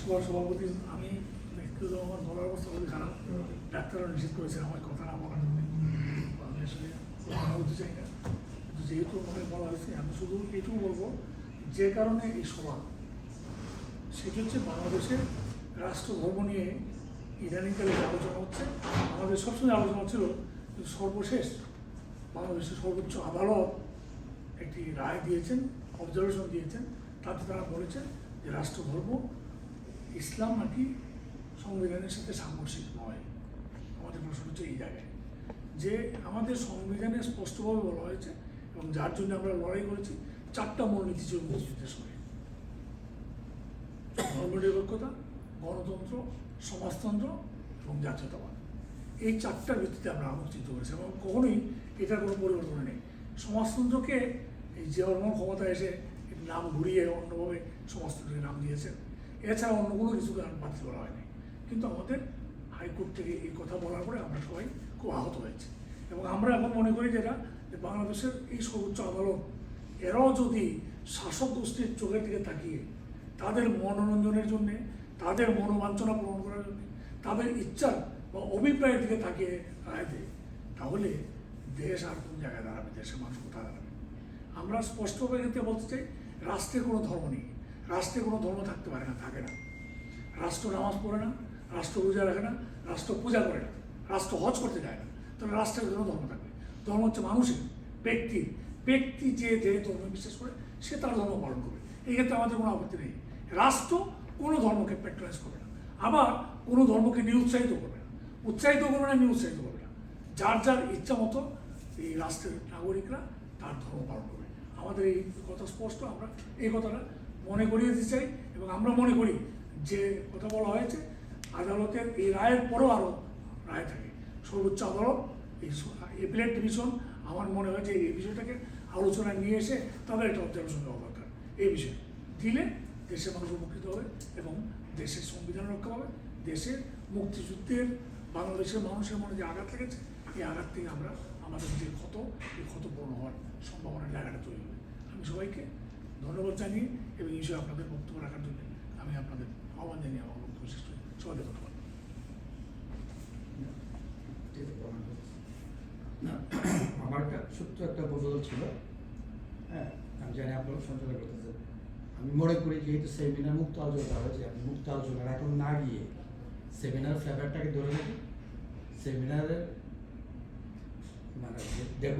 সবার সভাপতি আমি ব্যক্তিগত আমার গলার অবস্থা খুবই খারাপ। ডাক্তাররা নিষেধ করেছেন আমার কথা না বলার জন্য। আমি আসলে কথা বলতে চাই না। কিন্তু যেহেতু আমাকে বলা হয়েছে, আমি শুধু এটুকু বলব, যে কারণে এই সভা, সেটি হচ্ছে বাংলাদেশের রাষ্ট্র ধর্ম নিয়ে ইদানিংকালে আলোচনা হচ্ছে, আমাদের সবসময় আলোচনা ছিল কিন্তু সর্বশেষ, বাংলাদেশের সর্বোচ্চ আদালত একটি রায় দিয়েছেন, অবজারভেশন দিয়েছেন। তাতে তারা বলেছেন যে রাষ্ট্র ধর্ম ইসলাম নাকি সংবিধানের সাথে সাংঘর্ষিক নয়? আমাদের প্রশ্ন হচ্ছে এই জায়গায়। যে আমাদের সংবিধানে স্পষ্টভাবে বলা হয়েছে এবং যার জন্য আমরা লড়াই করেছি, চারটা মূলনীতি ছিল মুক্তিযুদ্ধের সময়। ধর্মনিরপেক্ষতা, গণতন্ত্র, সমাজতন্ত্র এবং জাতীয়তাবাদ। এই চারটার ভিত্তিতে আমরা আমন্ত্রিত করেছি এবং কখনোই এটার কোনো পরিবর্তন নেই সমাজতন্ত্রকে এই যে ক্ষমতায় এসে নাম ঘুরিয়ে অন্যভাবে সমাজতন্ত্রের নাম দিয়েছেন। এছাড়া অন্য কোনো কিছু গান বাতিল করা হয়নি। কিন্তু আমাদের হাইকোর্ট থেকে এই কথা বলার পরে আমরা সবাই খুব আহত হয়েছে। এবং আমরা এখন মনে করি যেটা যে বাংলাদেশের এই সর্বোচ্চ আদালত, এরাও যদি শাসক গোষ্ঠীর চোখের দিকে তাকিয়ে তাদের মনোরঞ্জনের জন্যে, তাদের মনোবাঞ্ছনা পূরণ করার জন্য, তাদের ইচ্ছার বা অভিপ্রায়ের দিকে তাকিয়ে রায় দেয়, তাহলে দেশ আর কোন জায়গায় দাঁড়াবে? দেশের মানুষ কোথায় দাঁড়াবে? আমরা স্পষ্টভাবে এতে বলতে চাই, রাষ্ট্রের কোনো ধর্ম নেই। রাষ্ট্রে কোনো ধর্ম থাকতে পারে না, থাকে না। রাষ্ট্র নামাজ পড়ে না, রাষ্ট্র রোজা রাখে না, রাষ্ট্র পূজা করে না, রাষ্ট্র হজ করতে যায় না। তাহলে রাষ্ট্রের জন্য ধর্ম থাকবে ধর্ম হচ্ছে মানুষের ব্যক্তির ব্যক্তি যে যে ধর্ম বিশ্বাস করে, সে তার ধর্ম পালন করবে। এই ক্ষেত্রে আমাদের কোনো আপত্তি নেই। রাষ্ট্র কোনো ধর্মকে প্যাট্রোনাইজ করবে না। আবার কোনো ধর্মকে নিরুৎসাহিত করবে না। উৎসাহিত করবে না, নিরুৎসাহিত করবে না। যার যার ইচ্ছা মতো এই রাষ্ট্রের নাগরিকরা তার ধর্ম পালন করবে। আমাদের এই কথা স্পষ্ট, আমরা এই কথাটা মনে করিয়ে দিতে চাই এবং আমরা মনে করি যে কথা বলা হয়েছে, আদালতের এই রায়ের পরেও আরও রায় থাকে। সর্বোচ্চ আদালত এই এপিলেট ডিভিশন আমার মনে হয় যে এই বিষয়টাকে আলোচনায় নিয়ে এসে তাদের একটা অবজারভেশন দেওয়া দরকার। এই বিষয়ে দিলে দেশের মানুষ উপকৃত হবে এবং দেশের সংবিধান রক্ষা হবে দেশের মুক্তিযুদ্ধের বাংলাদেশের মানুষের মনে যে আঘাত লেগেছে, এই আঘাত থেকে আমরা আমাদের যে ক্ষত, এই ক্ষত পূরণ হওয়ার সম্ভাবনার জায়গাটা তৈরি হবে। আমি সবাইকে ধন্যবাদ জানিয়ে এবং এই বিষয়ে আপনাদের বক্তব্য রাখার জন্য আমি আপনাদের আহ্বান জানিয়ে আমার বক্তব্য শেষ করি। সবাইকে ধন্যবাদ। আমার একটা ছোট্ট একটা প্রপোজাল ছিল। হ্যাঁ আমি জানি আপনারা সঞ্চালন করতেছেন। আমি মনে করি যেহেতু সেমিনার মুক্ত আলোচনা হয়েছে, আপনি মুক্ত আলোচনার এখন না গিয়ে সেমিনার ফ্লেভারটাকে ধরে রাখি সেমিনারের মানে